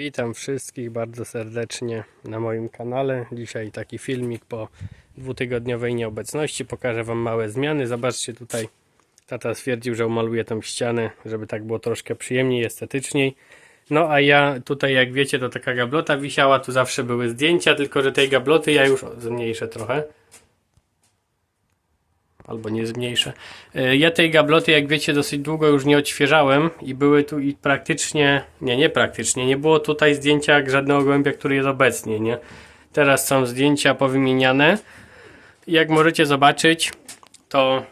Witam wszystkich bardzo serdecznie na moim kanale. Dzisiaj taki filmik po dwutygodniowej nieobecności. Pokażę Wam małe zmiany. Zobaczcie tutaj, tata stwierdził, że umaluje tą ścianę, żeby tak było troszkę przyjemniej, estetyczniej. No a ja tutaj, jak wiecie, to taka gablota wisiała, tu zawsze były zdjęcia, tylko że tej gabloty ja już zmniejszę trochę. Albo nie zmniejszę. E, Ja tej gabloty, jak wiecie, dosyć długo już nie odświeżałem i były tu i praktycznie, nie, nie praktycznie, nie było tutaj zdjęcia żadnego gołębia, który jest obecnie, nie? Teraz są zdjęcia powymieniane. Jak możecie zobaczyć, to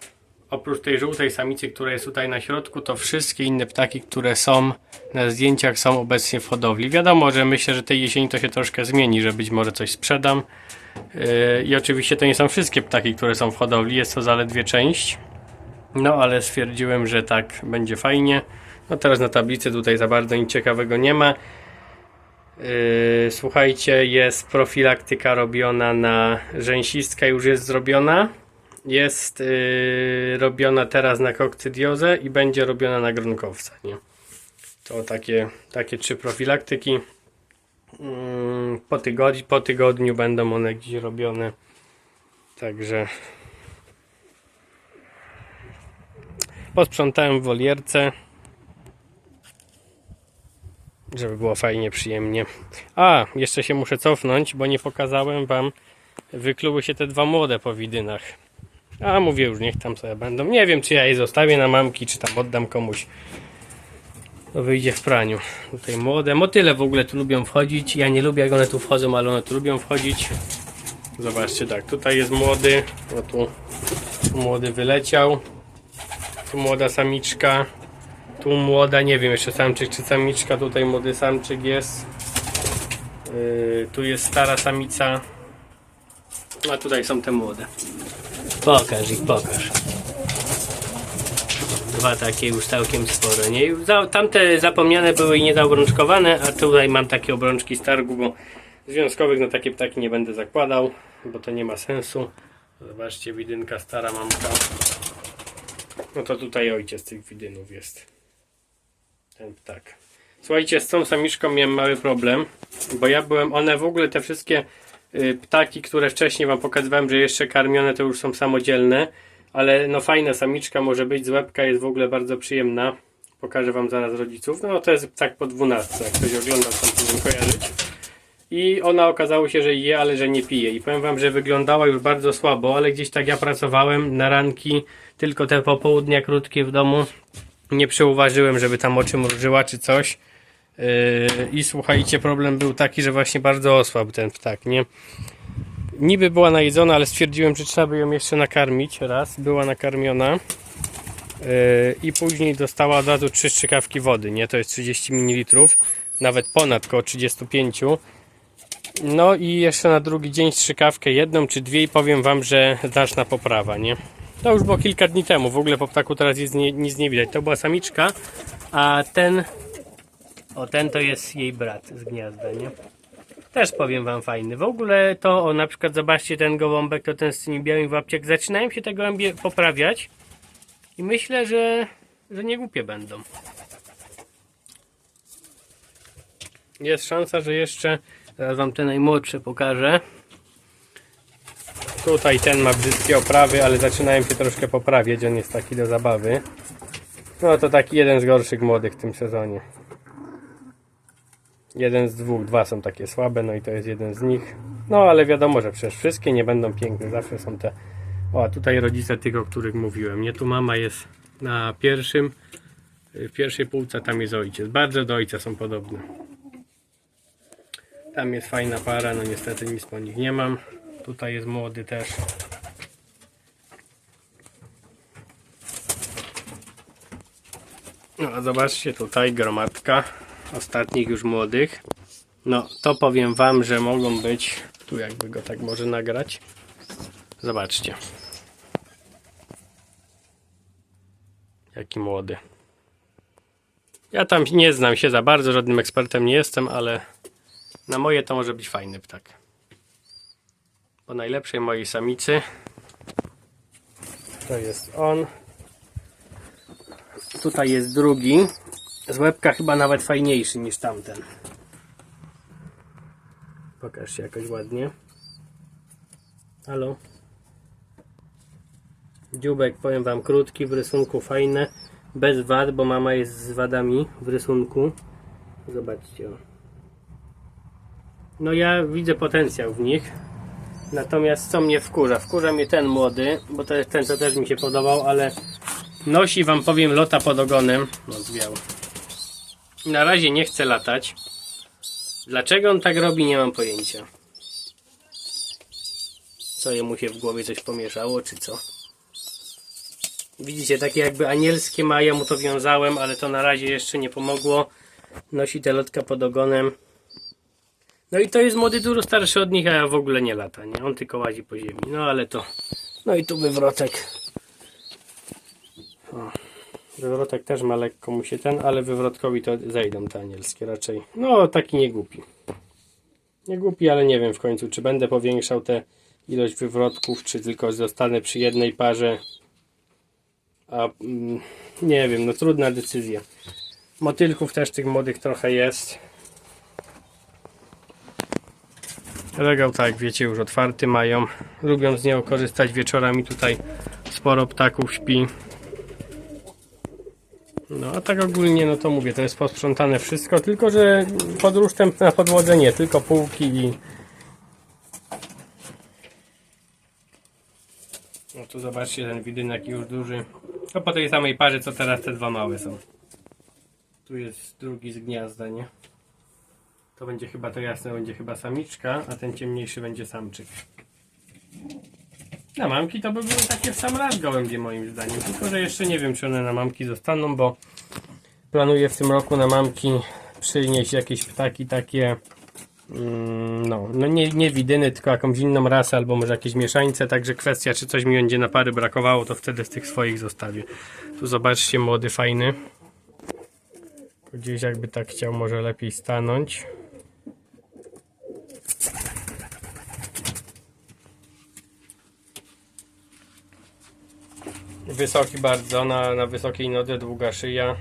oprócz tej żółtej samicy, która jest tutaj na środku, to wszystkie inne ptaki, które są na zdjęciach są obecnie w hodowli. Wiadomo, że myślę, że tej jesieni to się troszkę zmieni, że być może coś sprzedam. Yy, I oczywiście to nie są wszystkie ptaki, które są w hodowli, jest to zaledwie część. No ale stwierdziłem, że tak będzie fajnie. No teraz na tablicy tutaj za bardzo nic ciekawego nie ma. Yy, słuchajcie, jest profilaktyka robiona na rzęsistka, już jest zrobiona. Jest yy, robiona teraz na kokcydiozę i będzie robiona na gronkowca. Nie? To takie, takie trzy profilaktyki. Mm, po, tygodniu, po tygodniu będą one gdzieś robione. Także posprzątałem w wolierce. Żeby było fajnie, przyjemnie. A, jeszcze się muszę cofnąć, bo nie pokazałem wam. Wykluły się te dwa młode po widynach. A mówię już, niech tam sobie będą. Nie wiem, czy ja je zostawię na mamki, czy tam oddam komuś. To wyjdzie w praniu. Tutaj młode. Motyle w ogóle tu lubią wchodzić. Ja nie lubię jak one tu wchodzą, ale one tu lubią wchodzić. Zobaczcie tak, tutaj jest młody. O tu, młody wyleciał. Tu młoda samiczka. Tu młoda, nie wiem jeszcze samczyk czy samiczka. Tutaj młody samczyk jest. Yy, tu jest stara samica. A tutaj są te młode. Pokaż ich, pokaż. Dwa takie już całkiem spore, nie? Tamte zapomniane były i niezaobrączkowane, a tutaj mam takie obrączki z targu, bo związkowych no takie ptaki nie będę zakładał, bo to nie ma sensu. Zobaczcie, widynka stara mamka. No to tutaj ojciec tych widynów jest. Ten ptak. Słuchajcie, z tą samiczką miałem mały problem, bo ja byłem, one w ogóle te wszystkie ptaki, które wcześniej wam pokazywałem, że jeszcze karmione, to już są samodzielne. Ale no fajna samiczka może być, z łebka jest w ogóle bardzo przyjemna. Pokażę wam zaraz rodziców. No to jest ptak po 12, jak ktoś oglądał, tam powinien kojarzyć. I ona okazało się, że je, ale że nie pije. I powiem wam, że wyglądała już bardzo słabo, ale gdzieś tak ja pracowałem na ranki, tylko te popołudnia krótkie w domu. Nie przeuważyłem, żeby tam oczy mrużyła czy coś. Yy, I słuchajcie, problem był taki, że właśnie bardzo osłabł ten ptak, nie? Niby była najedzona, ale stwierdziłem, że trzeba by ją jeszcze nakarmić. Raz, była nakarmiona. Yy, I później dostała od razu trzy strzykawki wody, nie? To jest 30 ml, nawet ponad koło 35. No i jeszcze na drugi dzień strzykawkę jedną czy dwie i powiem wam, że znaczna poprawa, nie? To już było kilka dni temu, w ogóle po ptaku teraz jest nie, nic nie widać. To była samiczka, a ten, o ten to jest jej brat z gniazda, nie? Też powiem wam fajny. W ogóle to, o na przykład zobaczcie ten gołąbek, to ten z tymi białymi łapciach. Zaczynają się te gołębie poprawiać i myślę, że, że nie głupie będą. Jest szansa, że jeszcze, zaraz wam te najmłodsze pokażę. Tutaj ten ma brzydkie oprawy, ale zaczynają się troszkę poprawiać, on jest taki do zabawy. No to taki jeden z gorszych młodych w tym sezonie. Jeden z dwóch, dwa są takie słabe, no i to jest jeden z nich. No ale wiadomo, że przecież wszystkie nie będą piękne, zawsze są te. O, a tutaj rodzice tych, o których mówiłem. Nie, tu mama jest na pierwszym, w pierwszej półce, tam jest ojciec. Bardzo do ojca są podobne. Tam jest fajna para, no niestety nic po nich nie mam. Tutaj jest młody też. No, a zobaczcie tutaj gromadka ostatnich już młodych. No, to powiem Wam, że mogą być. Tu jakby go tak może nagrać. Zobaczcie. Jaki młody. Ja tam nie znam się za bardzo, żadnym ekspertem nie jestem, ale na moje to może być fajny ptak. Po najlepszej mojej samicy to jest on. Tutaj jest drugi. Z łebka chyba nawet fajniejszy niż tamten. Pokaż się jakoś ładnie. Halo? Dziubek, powiem wam, krótki, w rysunku fajne. Bez wad, bo mama jest z wadami w rysunku. Zobaczcie. No ja widzę potencjał w nich. Natomiast co mnie wkurza? Wkurza mnie ten młody, bo to jest ten, co też mi się podobał, ale nosi wam powiem lota pod ogonem. No zwiał. Na razie nie chce latać. Dlaczego on tak robi, nie mam pojęcia. Co jemu się w głowie coś pomieszało, czy co? Widzicie, takie jakby anielskie ma, ja mu to wiązałem, ale to na razie jeszcze nie pomogło. Nosi tę lotka pod ogonem. No i to jest młody dużo starszy od nich, a w ogóle nie lata, nie? On tylko łazi po ziemi. No ale to... No i tu wywrotek. Wywrotek też ma lekko mu się ten, ale wywrotkowi to zejdą te anielskie raczej. No taki nie głupi. Nie głupi, ale nie wiem w końcu, czy będę powiększał tę ilość wywrotków, czy tylko zostanę przy jednej parze. A mm, nie wiem, no trudna decyzja. Motylków też tych młodych trochę jest. Regał, tak, wiecie, już otwarty mają. Lubią z niego korzystać wieczorami. Tutaj sporo ptaków śpi. No, a tak ogólnie, no to mówię, to jest posprzątane wszystko, tylko że podróżtem na podłodze nie, tylko półki i... No tu zobaczcie ten widynek już duży. To po tej samej parze, co teraz te dwa małe są. Tu jest drugi z gniazda, nie? To będzie chyba, to jasne, będzie chyba samiczka, a ten ciemniejszy będzie samczyk. Na mamki to by były takie w sam raz gołębie moim zdaniem, tylko że jeszcze nie wiem czy one na mamki zostaną, bo planuję w tym roku na mamki przynieść jakieś ptaki takie mm, no, no nie, nie widyny, tylko jakąś inną rasę albo może jakieś mieszańce, także kwestia czy coś mi będzie na pary brakowało, to wtedy z tych swoich zostawię. Tu zobaczcie młody, fajny. Gdzieś jakby tak chciał może lepiej stanąć. Wysoki bardzo, na, na wysokiej nodze, długa szyja.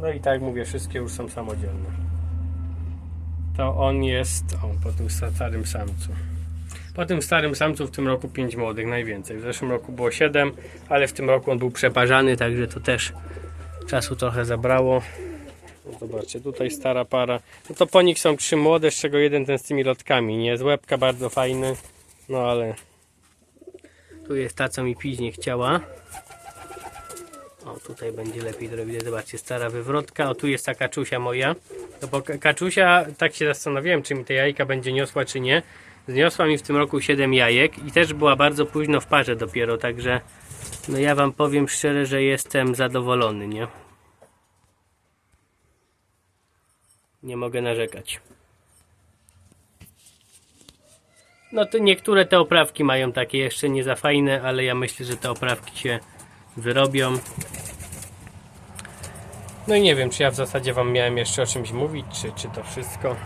No i tak jak mówię, wszystkie już są samodzielne. To on jest, o, po tym starym samcu. Po tym starym samcu w tym roku 5 młodych, najwięcej. W zeszłym roku było 7, ale w tym roku on był przeparzany, także to też czasu trochę zabrało. No Zobaczcie, tutaj stara para. No to po nich są trzy młode, z czego jeden ten z tymi lotkami. Nie, z łebka bardzo fajny, no ale tu jest ta, co mi pić nie chciała. O, tutaj będzie lepiej zrobić. Zobaczcie, stara wywrotka. O, tu jest ta kaczusia moja. No bo ka- kaczusia, tak się zastanawiałem, czy mi te jajka będzie niosła, czy nie. Zniosła mi w tym roku 7 jajek i też była bardzo późno w parze dopiero, także no ja wam powiem szczerze, że jestem zadowolony, nie? Nie mogę narzekać. No to niektóre te oprawki mają takie jeszcze nie za fajne, ale ja myślę, że te oprawki się wyrobią. No i nie wiem, czy ja w zasadzie wam miałem jeszcze o czymś mówić, czy, czy to wszystko.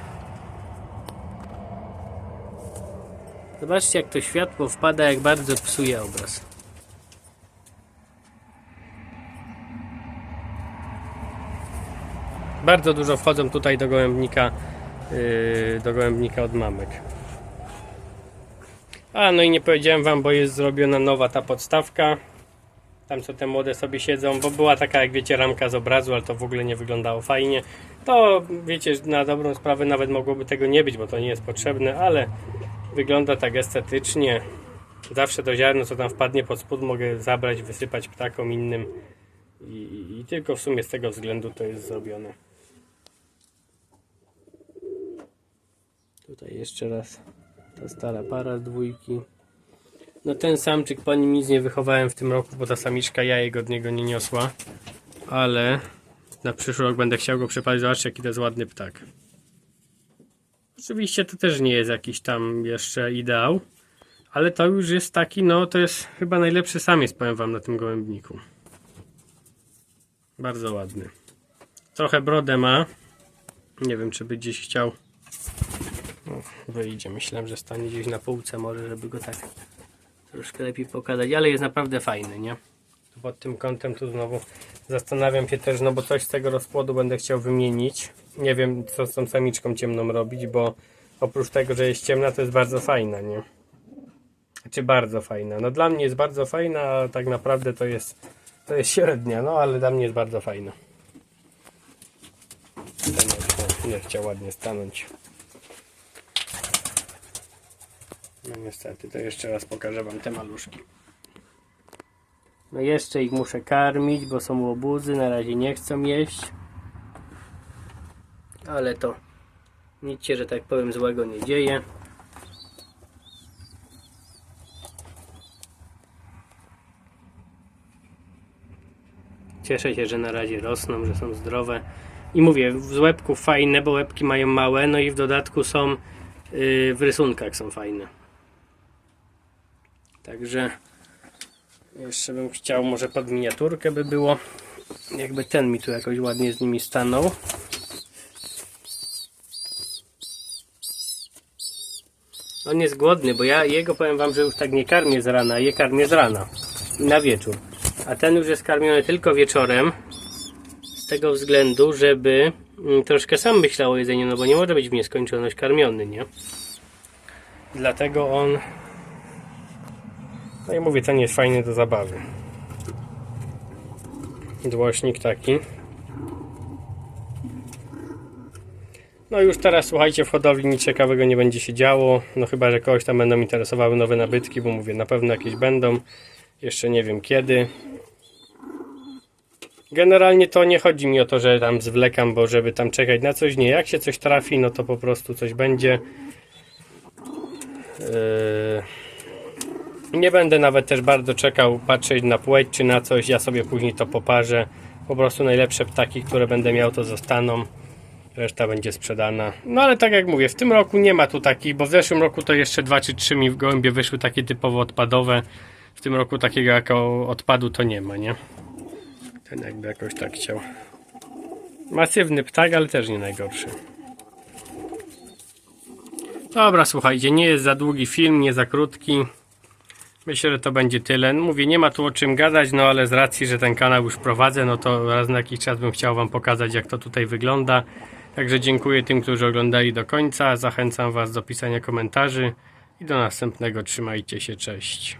Zobaczcie jak to światło wpada, jak bardzo psuje obraz. Bardzo dużo wchodzą tutaj do gołębnika, yy, do gołębnika od mamek. A no i nie powiedziałem wam, bo jest zrobiona nowa ta podstawka. Tam co te młode sobie siedzą, bo była taka jak wiecie ramka z obrazu, ale to w ogóle nie wyglądało fajnie. To wiecie, na dobrą sprawę nawet mogłoby tego nie być, bo to nie jest potrzebne, ale wygląda tak estetycznie. Zawsze to ziarno co tam wpadnie pod spód mogę zabrać, wysypać ptakom innym i, i, i tylko w sumie z tego względu to jest zrobione. Tutaj jeszcze raz ta stara para z dwójki. No ten samczyk po nim nic nie wychowałem w tym roku, bo ta samiczka jajek od niego nie niosła. Ale na przyszły rok będę chciał go przepalić. Zobaczcie jaki to jest ładny ptak. Oczywiście to też nie jest jakiś tam jeszcze ideał. Ale to już jest taki, no to jest chyba najlepszy samiec, powiem wam, na tym gołębniku. Bardzo ładny. Trochę brodę ma. Nie wiem, czy by gdzieś chciał no, wyjdzie. Myślałem, że stanie gdzieś na półce może, żeby go tak troszkę lepiej pokazać, ale jest naprawdę fajny, nie? Pod tym kątem tu znowu zastanawiam się też, no bo coś z tego rozpłodu będę chciał wymienić. Nie wiem, co z tą samiczką ciemną robić, bo oprócz tego, że jest ciemna, to jest bardzo fajna, nie? Czy bardzo fajna? No dla mnie jest bardzo fajna, a tak naprawdę to jest, to jest średnia, no ale dla mnie jest bardzo fajna. Ten nie chciał ładnie stanąć. No niestety, to jeszcze raz pokażę Wam te maluszki. No jeszcze ich muszę karmić, bo są łobuzy, na razie nie chcą jeść. Ale to nic się, że tak powiem, złego nie dzieje. Cieszę się, że na razie rosną, że są zdrowe. I mówię, z łebków fajne, bo łebki mają małe, no i w dodatku są yy, w rysunkach są fajne. Także jeszcze bym chciał może pod miniaturkę by było. Jakby ten mi tu jakoś ładnie z nimi stanął. On jest głodny, bo ja jego powiem wam, że już tak nie karmię z rana, je karmię z rana na wieczór. A ten już jest karmiony tylko wieczorem. Z tego względu, żeby mm, troszkę sam myślał o jedzeniu, no bo nie może być w nieskończoność karmiony, nie? Dlatego on no i mówię, ten jest fajny do zabawy. Głośnik taki. No już teraz słuchajcie, w hodowli nic ciekawego nie będzie się działo. No chyba, że kogoś tam będą interesowały nowe nabytki, bo mówię, na pewno jakieś będą. Jeszcze nie wiem kiedy. Generalnie to nie chodzi mi o to, że tam zwlekam, bo żeby tam czekać na coś. Nie, jak się coś trafi, no to po prostu coś będzie. Yy... Nie będę nawet też bardzo czekał, patrzeć na płeć czy na coś. Ja sobie później to poparzę. Po prostu najlepsze ptaki, które będę miał, to zostaną. Reszta będzie sprzedana. No ale tak jak mówię, w tym roku nie ma tu takich, bo w zeszłym roku to jeszcze dwa czy trzy mi w gołębie wyszły takie typowo odpadowe. W tym roku takiego jako odpadu to nie ma, nie? Ten jakby jakoś tak chciał. Masywny ptak, ale też nie najgorszy. Dobra, słuchajcie, nie jest za długi film, nie za krótki. Myślę, że to będzie tyle. Mówię, nie ma tu o czym gadać, no ale z racji, że ten kanał już prowadzę, no to raz na jakiś czas bym chciał Wam pokazać, jak to tutaj wygląda. Także dziękuję tym, którzy oglądali do końca. Zachęcam Was do pisania komentarzy i do następnego. Trzymajcie się, cześć.